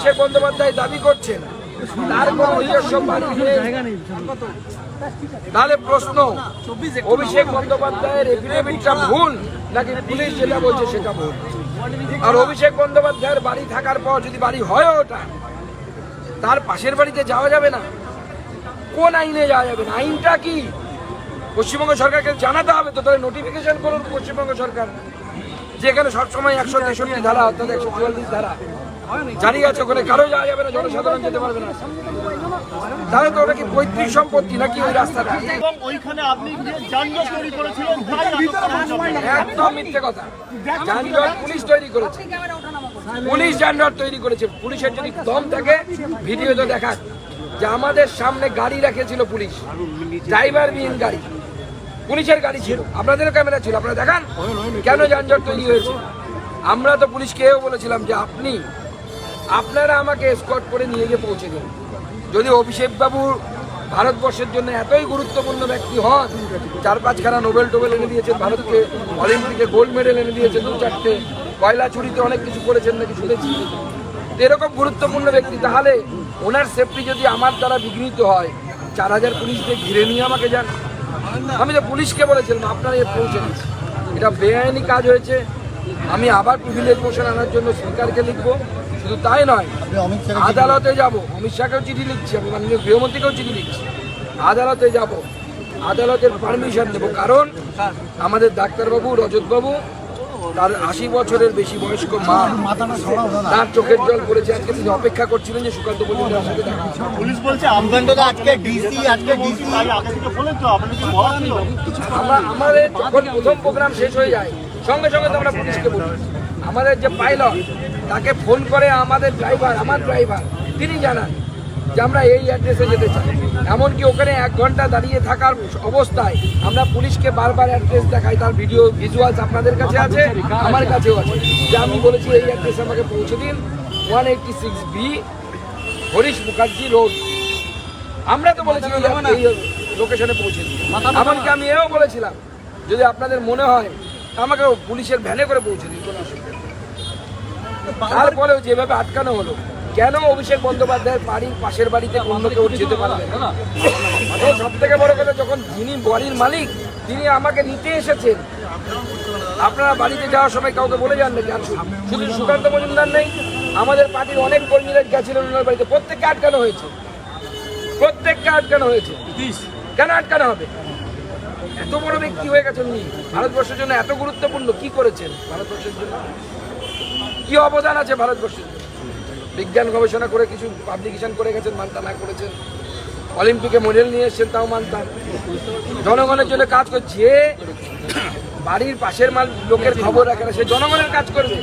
অভিষেক বন্দ্যোপাধ্যায় দাবি করছেন, তার কোনো নিজস্ব তাহলে প্রশ্ন, অভিষেক বন্দ্যোপাধ্যায়ের এফিডেভিটটা ভুল নাকি পুলিশ যেটা বলছে সেটা ভুল? আর অভিষেক বন্দ্যোপাধ্যায়ের বাড়ি থাকার পর যদি বাড়ি হয় ওটা, তার পাশের বাড়িতে যাওয়া যাবে না? কোন আইনে যাওয়া যাবে না? আইনটা কি? পশ্চিমবঙ্গ সরকারকে জানাতে হবে, তো তাহলে নোটিফিকেশন করুন পশ্চিমবঙ্গ সরকার। যেখানে সবসময় একশো তেষট্টি ধারা অর্থাৎ একশো চুয়াল্লিশ ধারা জানি আছে ওখানে কারও যাওয়া যাবে না জনসাধারণ যেতে পারবে না। তাহলে তো ওটা কি পৈতৃক সম্পত্তি নাকি ওই রাস্তাটা। একদম মিথ্যে কথা। যানজট পুলিশ তৈরি করেছে। পুলিশ যানজট তৈরি করেছে। পুলিশের যদি দম থাকে ভিডিও তো দেখাক যে আমাদের সামনে গাড়ি রেখেছিল পুলিশ। ড্রাইভার বিহীন গাড়ি। পুলিশের গাড়ি ছিল। আপনাদেরও ক্যামেরা ছিল। আপনারা দেখান। কেন যানজট তৈরি হয়েছে? আমরা তো পুলিশকেও বলেছিলাম যে আপনি, আপনারা আমাকে স্কট করে নিয়ে গিয়ে পৌঁছে দিন। যদি অভিষেক বাবু ভারতবর্ষের জন্য এতই গুরুত্বপূর্ণ ব্যক্তি হন, চার পাঁচখানা নোবেল টোবেল এনে দিয়েছেন ভারতকে, অলিম্পিকে গোল্ড মেডেল এনে দিয়েছেন দু চারটে, কয়লা চুরিতে অনেক কিছু করেছেন নাকি শুনেছি। এরকম গুরুত্বপূর্ণ ব্যক্তি, তাহলে ওনার সেফটি যদি আমার দ্বারা বিঘ্নিত হয়, চার হাজার পুলিশকে ঘিরে নিয়ে আমাকে যান। আমি তো পুলিশকে বলেছিলাম আপনারা এ পৌঁছে এটা বেআইনি কাজ হয়েছে। আমি আবার প্রিভিলেজ মোশন আনার জন্য সরকারকে লিখব। শুধু তাই নয় আদালতে যাব। অমিত শাহকেও চিঠি লিখছি আমি মাননীয় গৃহমন্ত্রীকেও চিঠি লিখছি। আদালতে যাব। আদালতের পারমিশন দেবো। কারণ আমাদের ডাক্তারবাবু রজতবাবু তার আশি বছরের বেশি বয়স্ক মা তার চোখের জল পড়েছে। আজকে তিনি অপেক্ষা করছিলেন যে সুকান্ত মজুমদার সাথে দেখা পুলিশ বলছে আজকে ডিসি আজকে ডিসি আমরা আমাদের যখন প্রথম প্রোগ্রাম শেষ হয়ে যায় সঙ্গে সঙ্গে তো আমরা পুলিশকে বলি। আমাদের যে পাইলট তাকে ফোন করে আমাদের ড্রাইভার আমার ড্রাইভার তিনি জানান। যে আমরা এই অ্যাড্রেসে যেতে চাই। এমনকি ওখানে এক ঘণ্টা দাঁড়িয়ে থাকার অবস্থায় আমরা পুলিশকে বারবার অ্যাড্রেস দেখাই তার ভিডিও ভিজুয়ালস আপনাদের কাছে আছে আমার কাছেও আছে। যে আমি বলেছি এই অ্যাড্রেসে আমাকে পৌঁছে দিন। One eighty six B Harish Mukherjee road. আমরা তো বলেছি এই লোকেশনে পৌঁছে দিই এমনকি আমি এও বলেছিলাম যদি আপনাদের মনে হয় আমাকে পুলিশের ভ্যানে করে পৌঁছে দিন কোনো অসুবিধা। তারপরেও যেভাবে আটকানো হলো কেন অভিষেক বন্দ্যোপাধ্যায়ের বাড়ির পাশের বাড়িতে অন্য কেউ যেতে পারবে সব থেকে বড় কথা, যখন যিনি বাড়ির মালিক, তিনি আমাকে নিতে এসেছেন। আপনারা বাড়িতে যাওয়ার সময় কাউকে বলে যান শু- শুধু সুকান্ত মজুমদার নেই, আমাদের পার্টির অনেক কর্মীরা গেছিলেন ওনার বাড়িতে। প্রত্যেককে আটকানো হয়েছে। প্রত্যেককে আটকানো হয়েছে। কেন আটকানো হবে? এত বড় ব্যক্তি হয়ে গেছেন উনি। ভারতবর্ষের জন্য এত গুরুত্বপূর্ণ। কি করেছেন ভারতবর্ষের জন্য? কি অবদান আছে ভারতবর্ষের জন্য? বিজ্ঞান গবেষণা করে কিছু পাবলিকেশন করে গেছেন মানতা না করেছেন। অলিম্পিকে মডেল নিয়ে এসছেন তাও মানতাম জনগণের জন্য কাজ করছে বাড়ির পাশের মাল লোকের খবর রাখে না সে জনগণের কাজ করবে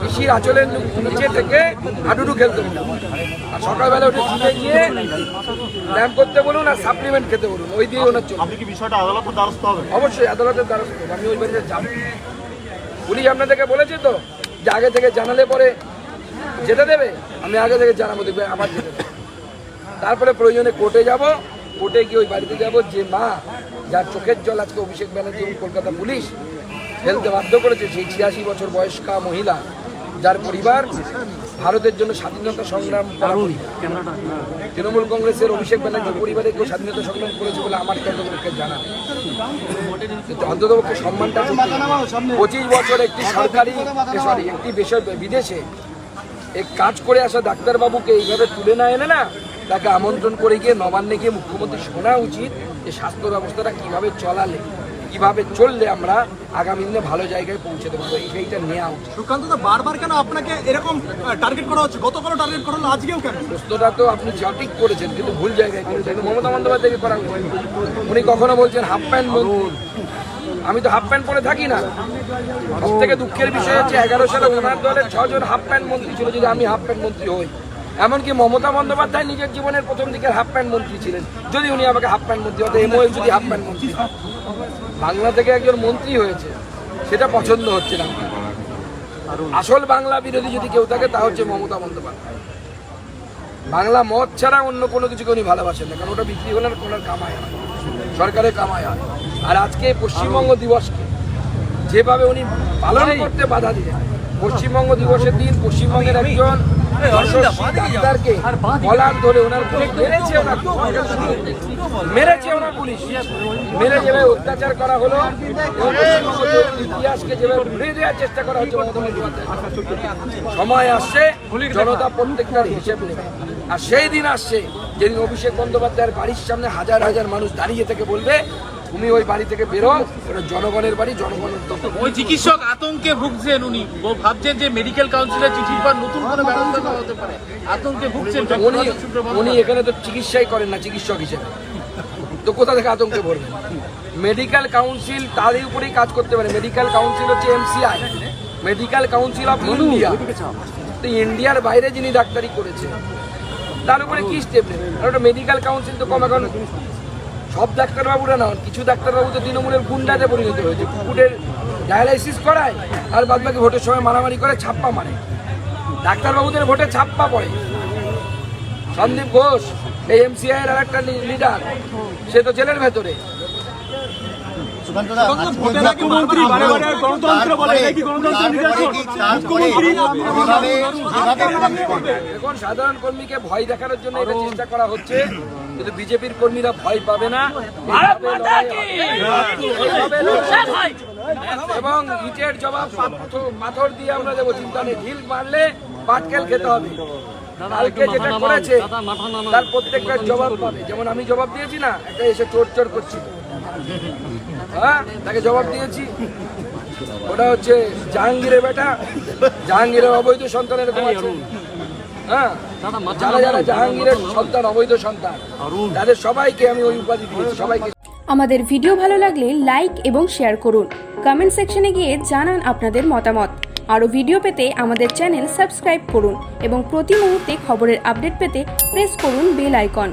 কৃষির আচলের নিচে থেকে হাডুডু খেলতে বলুন। আর সকালবেলা উঠে জিমে গিয়ে ব্যায়াম করতে বলুন আর সাপ্লিমেন্ট খেতে বলুন ওই দিয়ে ওনার চলবে। আপনি কি বিষয়টা আদালতের দ্বারস্থ হবে অবশ্যই আদালতের দ্বারস্থ হব। আমি ওই বাড়িতে যাব। পুলিশ আপনাদেরকে বলেছে তো যে আগে থেকে জানালে পরে যেতে দেবে? আমি আগে থেকে জানাব দেখবে আবার যেতে দেবে। তারপরে প্রয়োজনে কোর্টে যাব কোর্টে গিয়ে ওই বাড়িতে যাব যে মা যার চোখের জল আজকে অভিষেক ব্যানার্জি এবং কলকাতা পুলিশ ফেলতে বাধ্য করেছে সেই ছিয়াশি বছর বয়স্কা মহিলা যার পরিবার ভারতের জন্য স্বাধীনতা সংগ্রাম তৃণমূল কংগ্রেসের অভিষেক ব্যানার্জি পরিবারে কেউ স্বাধীনতা সংগ্রাম করেছে বলে আমার অন্ততপক্ষে জানা অন্ততপক্ষে সম্মানটা পঁচিশ বছর একটি সরকারি সরি একটি বিদেশে এই কাজ করে আসা ডাক্তারবাবুকে এইভাবে তুলে না এনে না তাকে আমন্ত্রণ করে গিয়ে নবান্নে গিয়ে মুখ্যমন্ত্রী শোনা উচিত যে স্বাস্থ্য ব্যবস্থাটা কীভাবে চলালে কীভাবে চললে আমরা আগামী দিনে ভালো জায়গায় পৌঁছতে পারব এইটা নেওয়া উচিত। সুকান্ত দা বারবার কেন আপনাকে এরকম টার্গেট করা হচ্ছে? গতকালও টার্গেট করা হলো আজকেও কেন? প্রশ্নটা তো আপনি সঠিক করেছেন কিন্তু ভুল জায়গায় করেছেন কিন্তু মমতা বন্দ্যোপাধ্যায়কে করা উচিত। উনি কখনো বলছেন হাফ প্যান্ট আমি তো হাফ প্যান্ট পরে থাকি না। সব থেকে দুঃখের বিষয় হচ্ছে এগারো সালে ওনার দলের ছজন হাফ প্যান্ট মন্ত্রী ছিল যদি আমি হাফ প্যান্ট মন্ত্রী হই। এমনকি মমতা বন্দ্যোপাধ্যায় নিজের জীবনের প্রথম দিকের হাফ প্যান্ট মন্ত্রী ছিলেন। যদি উনি আমাকে হাফ প্যান্ট মন্ত্রী হতো এমওএল যদি হাফ প্যান্ট মন্ত্রী। বাংলা থেকে একজন মন্ত্রী হয়েছে, সেটা পছন্দ হচ্ছে না। আসল বাংলা বিরোধী যদি কেউ থাকে, তা হচ্ছে মমতা বন্দ্যোপাধ্যায়। বাংলা মদ ছাড়া অন্য কোনো কিছুকে উনি ভালোবাসেন না, কারণ ওটা বিক্রি হলে কোনো কামায় হয় সরকারের কামায় হয়। আর আজকে পশ্চিমবঙ্গ দিবসকে যেভাবে উনি পালন করতে বাধা দিলেন পশ্চিমবঙ্গ দিবসের দিন পশ্চিমবঙ্গের একজন ডাক্তারকে ধরে ওনার পুলিশ মেরেছে ওনার মেরেছে ওনার পুলিশ। মেরে যেভাবে অত্যাচার করা হলো ইতিহাসকে যেভাবে ভুলে দেওয়ার চেষ্টা করা হচ্ছে সময় আসছে জনতা প্রত্যেকটার হিসেব নেবে। আর সেই দিন আসছে যেদিন অভিষেক বন্দ্যোপাধ্যায়ের বাড়ির সামনে হাজার হাজার মানুষ দাঁড়িয়ে থেকে বলবে তুমি ওই বাড়ি থেকে বেরো এটা জনগণের বাড়ি জনগণের ওই চিকিৎসক আতঙ্কে ভুগছেন উনি। ভাবছেন যে মেডিকেল কাউন্সিলের চিঠির পর নতুন কোনো ব্যবস্থা নেওয়া হতে পারে। আতঙ্কে ভুগছেন উনি উনি এখানে তো চিকিৎসাই করেন না চিকিৎসক হিসেবে। তো কোথা থেকে আতঙ্কে পড়বেন মেডিকেল কাউন্সিল তারই উপরেই কাজ করতে পারে। মেডিকেল কাউন্সিল হচ্ছে MCI medical council of India তো ইন্ডিয়ার বাইরে যিনি ডাক্তারি করেছে তার উপরে কি স্টেপ নেবেন আর ওটা মেডিকেল কাউন্সিল তো কম এখন সব ডাক্তারবাবুরা না, কিছু ডাক্তারবাবু তো তৃণমূলের গুন্ডাতে পরিণত হয়েছে। কুকুরের ডায়ালাইসিস করায়, আর বাদ বাকি ভোটের সময় মারামারি করে ছাপ্পা মারে। ডাক্তারবাবুদের ভোটে ছাপ্পা পড়ে। সন্দীপ ঘোষ, এই এমসিআই এর আর একটা লিডার সে তো জেলের ভেতরে। এখন সাধারণ কর্মীকে ভয় দেখানোর জন্য এটা চেষ্টা করা হচ্ছে কিন্তু বিজেপির কর্মীরা ভয় পাবে না। এবং ইটের জবাব পাথর- পাথর দিয়ে আমরা দেবো চিন্তা নেই ঢিল মারলে পাটকেল খেতে হবে। কালকে যেটা করেছে তার প্রত্যেকটা জবাব পাবে। যেমন আমি জবাব দিয়েছি না একটা এসে চোর চোর করছিল হ্যাঁ তাকে জবাব দিয়েছি। ওটা হচ্ছে জাহাঙ্গীরের বেটা। জাহাঙ্গীরের অবৈধ সন্তান এরকম আছে। হ্যাঁ যারা যারা জাহাঙ্গীরের সন্তান অবৈধ সন্তান তাদের সবাইকে আমি ওই উপাধি দিয়েছি সবাইকে। আমাদের ভিডিও ভালো লাগলে লাইক এবং শেয়ার করুন। কমেন্ট সেকশনে গিয়ে জানান আপনাদের মতামত। আরও ভিডিও পেতে আমাদের চ্যানেল সাবস্ক্রাইব করুন এবং প্রতি মুহূর্তে খবরের আপডেট পেতে প্রেস করুন বেল আইকন।